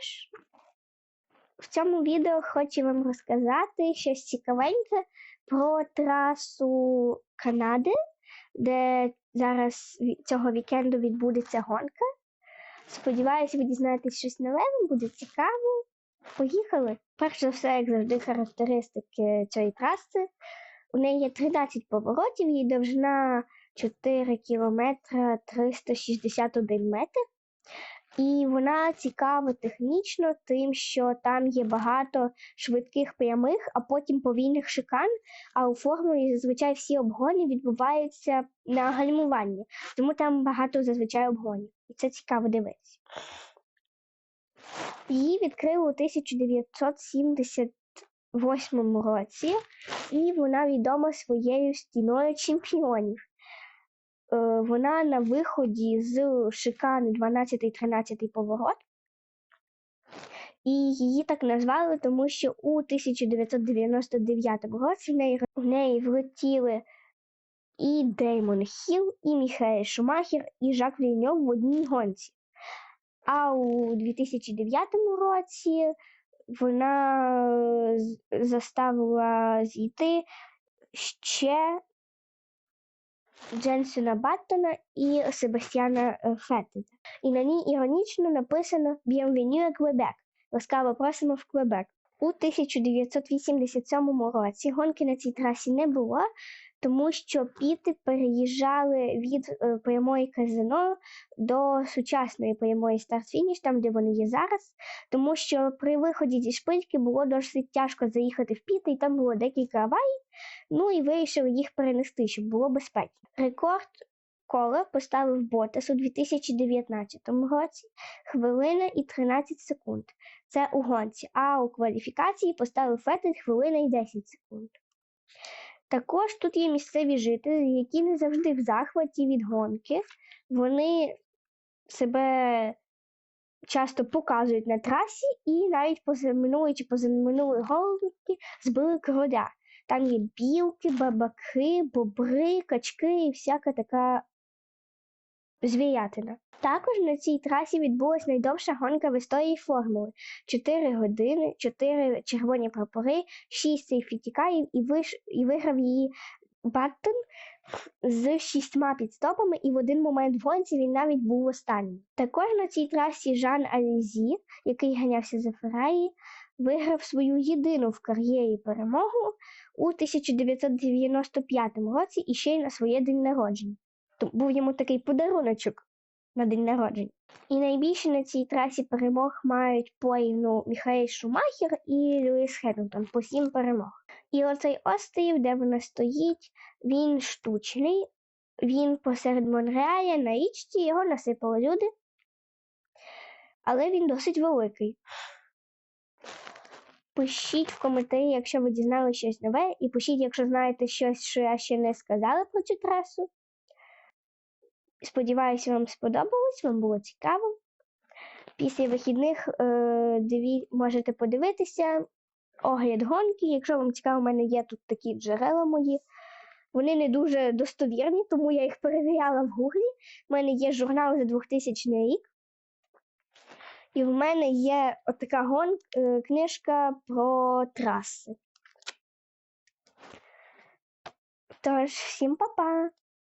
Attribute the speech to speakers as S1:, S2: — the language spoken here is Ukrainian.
S1: знаєш, в цьому відео хочу вам розказати щось цікавеньке про трасу Канади, де зараз цього вікенду відбудеться гонка. Сподіваюся, ви дізнаєтесь щось нове, вам буде цікаво. Поїхали. Перш за все, як завжди, характеристики цієї траси. У неї є 13 поворотів, її довжина 4 кілометра 361 метр. І вона цікава технічно тим, що там є багато швидких прямих, а потім повільних шикан. А у формулі зазвичай всі обгони відбуваються на гальмуванні, тому там багато зазвичай обгонів. І це цікаво дивитися. Її відкрили у 1978 році, і вона відома своєю стіною чемпіонів. Е, Вона на виході з шикани 12-13 поворот. І її так назвали, тому що у 1999 році в неї, в неї влетіли і Деймон Хіл, і Міхаель Шумахер, і Жак Вільньов в одній гонці. А у 2009 році вона заставила зійти ще Дженсена Баттона і Себастьяна е, Феттеля. І на ній іронічно написано Bienvenue à Quebec. Ласкаво просимо в Квебек. У 1987 році гонки на цій трасі не було, тому що піти переїжджали від е, прямої казино до сучасної прямої старт-фініш, там де вони є зараз, тому що при виході зі шпильки було досить тяжко заїхати в піти, і там було декілька аварій. Ну і вирішили їх перенести, щоб було безпечно. Рекорд кола поставив Ботас у 2019 році хвилина і 13 секунд. Це у гонці, а у кваліфікації поставив Феттель хвилина і 10 секунд. Також тут є місцеві жителі, які не завжди в захваті від гонки. Вони себе часто показують на трасі і навіть позаминулої чи позаминулої гонки збили короля. Там є білки, бабаки, бобри, качки і всяка така звірятина. Також на цій трасі відбулась найдовша гонка в історії формули: 4 години, 4 червоні прапори, 6 сертифікатів і, виш... і виграв її Баттон з шістьма підстопами, і в один момент в гонці він навіть був останнім. Також на цій трасі Жан Алізі, який ганявся за Феррарі, виграв свою єдину в кар'єрі перемогу у 1995 році і ще й на своє день народження. Був йому такий подаруночок на день народження. І найбільше на цій трасі перемог мають порівну Міхаель Шумахер і Льюіс Хемілтон по сім перемог. І оцей острів, де вона стоїть, він штучний, він посеред Монреаля на річці, його насипали люди, але він досить великий. Пишіть в коментарі, якщо ви дізнали щось нове, і пишіть, якщо знаєте щось, що я ще не сказала про цю трасу. Сподіваюся, вам сподобалось, вам було цікаво. Після вихідних е, диві, можете подивитися огляд гонки. Якщо вам цікаво, у мене є тут такі джерела мої. Вони не дуже достовірні, тому я їх перевіряла в гуглі. У мене є журнал за 2000 рік. І в мене є отака гон, е, книжка про траси. Тож, всім па-па!